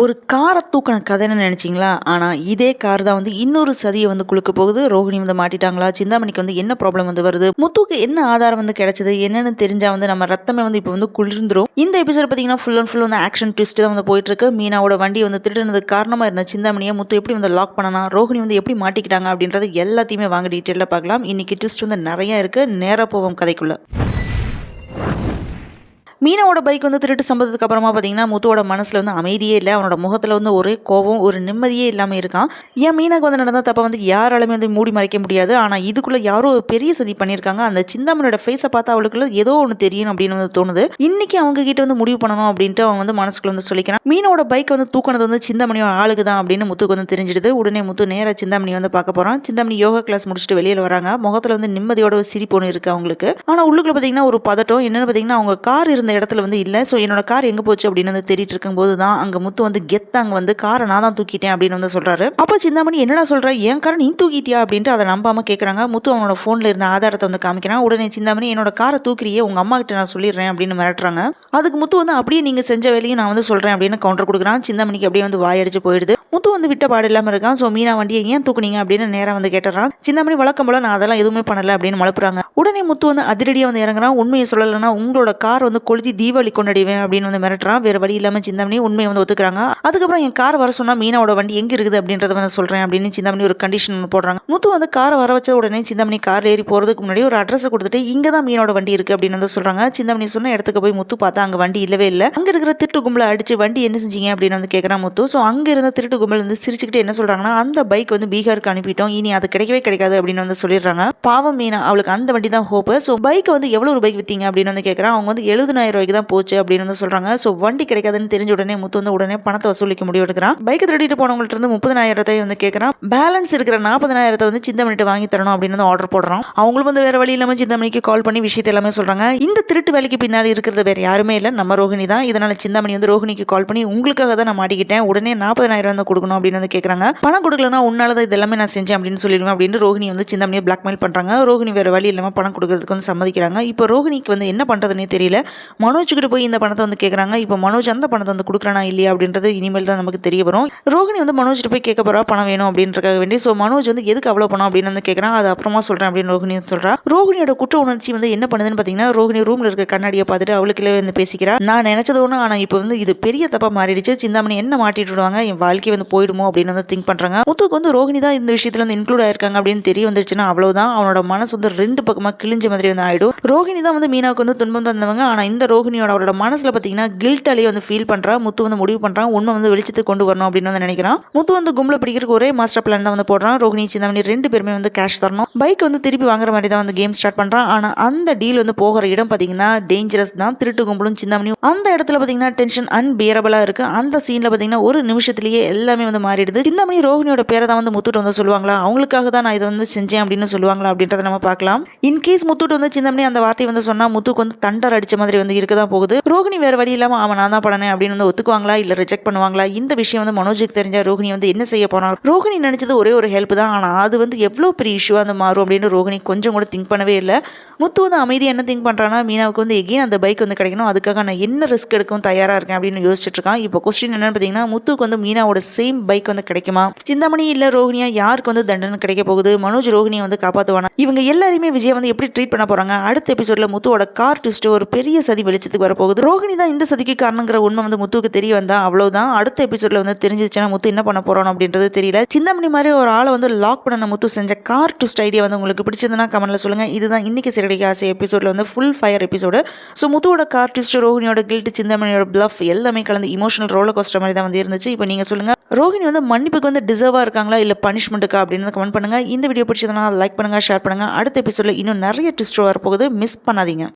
ஒரு காரை தூக்கின கதைன்னு நினச்சிங்களா? ஆனால் இதே கார் தான் வந்து இன்னொரு சதியை வந்து குளுக்க போகுது. ரோஹிணி வந்து மாட்டிட்டாங்களா? சிந்தாமணிக்கு வந்து என்ன ப்ராப்ளம் வந்து வருது? முத்துக்கு என்ன ஆதாரம் வந்து கிடைச்சது? என்னன்னு தெரிஞ்சா வந்து நம்ம ரத்தமே வந்து இப்போ வந்து குளிர்ந்துரும். இந்த எபிசோட் பார்த்தீங்கன்னா ஃபுல் அண்ட் ஃபுல் வந்து ஆக்ஷன் ட்விஸ்ட் தான் வந்து போயிட்டு இருக்கு மீனாவோட வண்டி வந்து திருடுனதுக்கு காரணமாக இருந்த சிந்தாமணியை முத்து எப்படி வந்து லாக் பண்ணனா? ரோஹிணி வந்து எப்படி மாட்டிக்கிட்டாங்க அப்படின்றது எல்லாத்தையுமே வாங்க டீட்டெயிலில் பார்க்கலாம். இன்னைக்கு ட்விஸ்ட் வந்து நிறைய இருக்கு. நேராக போவோம் கதைக்குள்ள. மீனாவோட பைக் வந்து திருட்டு சம்பவத்துக்கு அப்புறமா பார்த்தீங்கன்னா முத்துவோட மனசில் வந்து அமைதியே இல்லை. அவனோட முகத்தில் வந்து ஒரே கோபம் ஒரு நிம்மதியே இல்லாமல் இருக்கான். ஏன் மீனாக்கு வந்து நடந்த தப்பை வந்து யாராலுமே வந்து மூடி மறைக்க முடியாது. ஆனால் இதுக்குள்ளே யாரோ பெரிய சதி பண்ணியிருக்காங்க. அந்த சிந்தாமணியோட ஃபேஸை பார்த்தா அவளுக்குள்ள ஏதோ ஒன்று தெரியும் அப்படின்னு வந்து தோணுது. இன்னைக்கு அவங்க கிட்ட வந்து முடிவு பண்ணணும் அப்படின்ட்டு அவன் வந்து மனசுக்குள்ள வந்து சொல்லிக்கிறான் மீனோட பைக் வந்து தூக்கினது வந்து சிந்தாமணியோட ஆளுக்கு தான் அப்படின்னு முத்துக்கு வந்து தெரிஞ்சிடுது. உடனே முத்து நேராக சிந்தாமணி வந்து பார்க்க போகிறான் சிந்தாமணி யோகா கிளாஸ் முடிச்சுட்டு வெளியில் வராங்க. முகத்தில் வந்து நிம்மதியோட சிரிப்பு ஒன்று இருக்குது அவங்களுக்கு. ஆனால் உள்ளுக்குள்ள பார்த்தீங்கன்னா ஒரு பதட்டம். என்னென்னு பார்த்தீங்கன்னா அவங்க கார் இருந்த இடத்துல வந்து இல்லை. ஸோ என்னோட கார் எங்கே போச்சு அப்படின்னு வந்து தேடிட்டு இருக்கும்போது தான் அங்கே முத்து வந்து கெத்த அங்கே வந்து காரை நான் தான் தூக்கிட்டேன் அப்படின்னு வந்து சொல்கிறாரு அப்போ சிந்தாமணி என்னடா சொல்கிற என் காரை நீ தூக்கிட்டியா? அப்படின்ட்டு அதை நம்பாமல் கேட்குறாங்க முத்து அவனோட ஃபோனில் இருந்த ஆதாரத்தை வந்து காமிக்கிறான். உடனே சிந்தாமணி என்னோட காரை தூக்கிறியே உங்கள் அம்மா கிட்ட நான் சொல்லிடுறேன் அப்படின்னு மிரட்டுறாங்க. அதுக்கு முத்து வந்து அப்படியே நீங்கள் செஞ்ச வேலையும் நான் வந்து சொல்கிறேன் அப்படின்னு கவுண்டர் கொடுக்குறான். சிந்தாமணிக்கு அப்படியே வந்து வாயடிச்சு போயிடுது. முத்து வந்து விட்ட பாடு இல்லாமல் இருக்கான். ஸோ மீனா வண்டியை ஏன் தூக்குனீங்க? அப்படின்னு நேராக வந்து கேட்டுறான். சிந்தாமணி வழக்கம் போல நான் அதெல்லாம் எதுவுமே பண்ணல அப்படின்னு மலப்புறாங்க உடனே முத்து வந்து அதிரடியாக வந்து இறங்குறான். உண்மையை சொல்லலைன்னா உங்களோட கார் வந்து கொளுத்தி தீபாவளி கொண்டாடிவேன் அப்படின்னு வந்து மிரட்டுறான். வேறு வழி இல்லாமல் சிந்தாமணி உண்மையை வந்து ஒத்துக்கிறாங்க. அதுக்கப்புறம் என் கார் வர சொன்னால் மீனாவோட வண்டி எங்கே இருக்குது அப்படின்றத வந்து சொல்கிறேன் அப்படின்னு சிந்தாமணி ஒரு கண்டிஷன் ஒன்று போடுறாங்க. முத்து வந்து காரை வர வச்ச உடனே சிந்தாமணி கார் ஏறி போகிறதுக்கு முன்னாடி ஒரு அட்ரஸ் கொடுத்துட்டு இங்கே தான் மீனோட வண்டி இருக்குது அப்படின்னு வந்து சொல்கிறாங்க சிந்தாமணி சொன்ன இடத்துக்கு போய் முத்து பார்த்தா அங்கே வண்டி இல்லவே இல்லை. அங்கே இருக்கிற திருட்டு கும்பலை அடிச்சு வண்டி என்ன செஞ்சீங்க அப்படின்னு வந்து கேட்குறான் முத்து. ஸோ அங்கே இருந்த திருட்டு கும்பல் வந்து சிரிச்சுக்கிட்டு என்ன சொல்கிறாங்கன்னா அந்த பைக் வந்து பீகாருக்கு அனுப்பிட்டோம். இனி அது கிடைக்கவே கிடைக்காது அப்படின்னு வந்து சொல்லிடுறாங்க. பாவம் மீனா அவளுக்கு அந்த வண்டி தான் ஹோப்பு ஸோ பைக்கை வந்து எவ்வளோ ரூபாய்க்கு விற்றீங்க அப்படின்னு வந்து கேட்குறான் அவங்க வந்து எழுபதாயிரம் ரூபாய்க்கு தான் போச்சு அப்படின்னு வந்து சொல்கிறாங்க ஸோ வண்டி கிடைக்காதுன்னு தெரிஞ்ச உடனே முத்து வந்து உடனே பணத்தை வசூலிக்க முடிவெடுக்கிறான் பைக்கை திருடிட்டு போனவங்கள்ட்ட இருந்து முப்பதாயிரத்தை வந்து கேட்குறான் பேலன்ஸ் இருக்கிற நாற்பதாயிரத்தை வந்து சிந்தமணிட்டு வாங்கி தரணும் அப்படின்னு வந்து ஆர்டர் போடுறான். அவங்களும் வந்து வேற வழி இல்லாமல் சிந்தாமணிக்கு கால் பண்ணி விஷயத்தை எல்லாமே சொல்கிறாங்க இந்த திருட்டு வேலைக்கு பின்னாடி இருக்கிறது வேற யாருமே இல்லை. நம்ம ரோஹிணி தான். இதனால சிந்தாமணி வந்து ரோஹிணிக்கு கால் பண்ணி உங்களுக்காக தான் நான் மாட்டிக்கிட்டேன். உடனே நாற்பதாயிரம் வந்து கொடுக்கணும் அப்படின்னு வந்து கேட்குறாங்க பணம் கொடுக்கலனா உன்னால தான் இதெல்லாமே நான் செஞ்சேன் அப்படின்னு சொல்லிடுவேன் அப்படின்னு ரோஹிணி வந்து சிந்தாமணியை பிளாக்மெயில் பண்ணுறாங்க ரோஹிணி வேற வழி இல்லாமல் பணம் கொடுக்கறதுக்கு வந்து சம்மதிக்கிறாங்க. இப்போ ரோஹிணிக்கு வந்து என்ன பண்ணுறதுனே தெரியல. மனோஜ் கிட்ட போய் இந்த பணத்தை வந்து கேட்குறாங்க இப்போ மனோஜ் அந்த பணத்தை வந்து கொடுக்குறானா இல்லையா அப்படின்றது இனிமேல் தான் நமக்கு தெரிய வரும். ரோஹிணி வந்து மனோஜ்கிட்ட போய் கேட்க போறா பணம் வேணும் அப்படின்றக்காக வேண்டி. ஸோ மனோஜ் வந்து எதுக்கு அவ்வளோ பணம் அப்படின்னு வந்து கேட்குறான் அது அப்புறமா சொல்கிறேன் அப்படின்னு ரோஹிணி சொல்கிறா ரோஹிணியோட குற்ற உணர்ச்சி வந்து என்ன பண்ணுதுன்னு பார்த்தீங்கன்னா ரோஹிணி ரூமில் இருக்க கண்ணாடியை பார்த்துட்டு அவளுக்குள்ளே வந்து பேசிக்கிறா. நான் நினச்சது ஒன்று ஆனால் இப்போ வந்து இது பெரிய தப்பாக மாறிடுச்சு. சிந்தாமணி என்ன மாட்டிட்டு விடுவாங்க? என் வாழ்க்கை வந்து போயிடுமோ அப்படின்னு வந்து திங்க் பண்ணுறாங்க முத்துக்கு வந்து ரோஹிணி தான் இந்த விஷயத்தில் வந்து இன்க்ளூட் ஆயிருக்காங்க அப்படின்னு தெரிய வந்துருச்சுன்னா அவ்வளோதான் அவனோட மனசு வந்து ரெண்டு பக்கமாக கிழிஞ்ச மாதிரி வந்து ஆயிடும். ரோஹிணி தான் வந்து மீனாவுக்கு வந்து துன்பம் தந்தவங்க. ஆனால் இந்த ரோஹிணியோட அவரோட மனசில் பார்த்தீங்கன்னா கில்ட்டாலே வந்து ஃபீல் பண்ணுறா முத்து வந்து முடிவு பண்ணுறான் உண்மை வந்து வெளிச்சத்துக்கு கொண்டு வரணும் அப்படின்னு வந்து நினைக்கிறான். முத்து வந்து கும்பல பிடிக்கிறதுக்கு ஒரே மாஸ்டர் பிளான் தான் வந்து போடுறான். ரோஹிணி சிந்தாமணி ரெண்டு பேருமே வந்து கேஷ் தரணும். பைக் வந்து திருப்பி வாங்குற மாதிரி தான் வந்து கேம் ஸ்டார்ட் பண்ணுறான் ஆனால் அந்த டீல் வந்து போகிற இடம் பார்த்தீங்கன்னா டேஞ்சரஸ் தான். திருட்டு கும்பலும் சிந்தாமணியும். அந்த இடத்துல பார்த்தீங்கன்னா டென்ஷன் அன்பியரபிளாக இருக்குது அந்த சீனில் பார்த்தீங்கன்னா ஒரு நிமிஷத்துலேயே எல்லாமே வந்து மாறிடுது. சிந்தாமணி ரோஹிணியோட பேரை தான் வந்து முத்துட்டு வந்து சொல்லுவாங்களா? அவங்களுக்காக தான் நான் இதை வந்து செஞ்சேன் அப்படின்னு சொல்லுவாங்களா அப்படின்றத நம்ம பார்க்கலாம். இன்கேஸ் முத்துட்டு வந்து சிந்தாமணி அந்த வார்த்தை வந்து சொன்னால் முத்துக்கு வந்து தண்டர் அடிச்ச மாதிரி வந்து இருக்க தான் போகுது. ரோஹிணி வேறு வழி இல்லாமல் அவன் நான் தான் பண்ணனேன் அப்படின்னு வந்து ஒத்துக்குவாங்களா? இல்லை ரிஜெக்ட் பண்ணுவாங்களா? இந்த விஷயம் வந்து மனோஜுக்கு தெரிஞ்ச ரோஹிணி வந்து என்ன செய்ய போறான் ரோஹிணி நினைச்சது ஒரே ஒரு ஹெல்ப் தான். ஆனால் அது வந்து எவ்வளோ பெரிய இஷ்யூவா அந்த மாறும் அப்படின்னு ரோஹிணி கொஞ்சம் கூட திங்க் பண்ணவே இல்லை. முத்து வந்து அமைதியாக என்ன திங்க் பண்ணுறான்னா மீனாவுக்கு வந்து எகெயின் அந்த பைக் வந்து கிடைக்கணும். அதுக்காக நான் என்ன ரிஸ்க் எடுக்கும் தயாராக இருக்கேன் அப்படின்னு யோசிச்சுட்டு இருக்கான். இப்போ கொஸ்டின் என்னன்னு பார்த்தீங்கன்னா முத்துக்கு வந்து மீனாவோட சேம் பைக் வந்து கிடைக்குமா? சிந்தாமணி இல்லை ரோஹிணியா யாருக்கு வந்து தண்டனை கிடைக்க போகுது? மனோஜ் ரோஹிணியை வந்து காப்பாற்றுவானா இவங்க எல்லாருமே விஜய் வந்து எப்படி ட்ரீட் பண்ண போறாங்க? அடுத்த எபிசோட்ல முத்துவோட கார் ட்விஸ்ட் ஒரு பெரிய சதி வெளிச்சத்துக்கு வரப்போகுது. ரோஹிணி தான் இந்த சதிக்கு காரணங்கிற உண்மை வந்து முத்துவுக்கு தெரிய வந்தா அவ்வளவுதான். அடுத்த எபிசோட்ல வந்து தெரிஞ்சிச்சுன்னா முத்து என்ன பண்ண போறோம் அப்படின்றது தெரியல. சிந்தாமணி மாதிரி ஒரு ஆளை வந்து லாக் பண்ண முத்து செஞ்ச கார் டுஸ்ட் ஐடியா வந்து உங்களுக்கு பிடிச்சிருந்தனா கமெண்ட்ல சொல்லுங்க. இதுதான் இன்னைக்கு சிறடிக்கு ஆசை எபிசோட்ல வந்து ஃபுல் ஃபயர் எபிசோடு ஸோ முத்துவோட கார் டுஸ்ட் ரோஹிணியோட கில்ட் சிந்தாமணியோட பிளஃப் எல்லாமே கலந்து இமோஷனல் ரோலர் கோஸ்டர் மாதிரி தான் வந்து இருந்துச்சு. இப்போ நீங்க சொல்லுங்க. ரோஹிணி வந்து மன்னிப்புக்கு வந்து டிசர்வாக இருக்காங்களா இல்லை பனிஷ்மெண்ட்டுக்கா அப்படின்னு கமெண்ட் பண்ணுங்க. இந்த வீடியோ பிடிச்சதுனா லைக் பண்ணுங்க ஷேர் பண்ணுங்க. அடுத்த எபிசோட்ல இன்னும் நிறைய ட்விஸ்ட் வரப்போகுது மிஸ் பண்ணாதீங்க.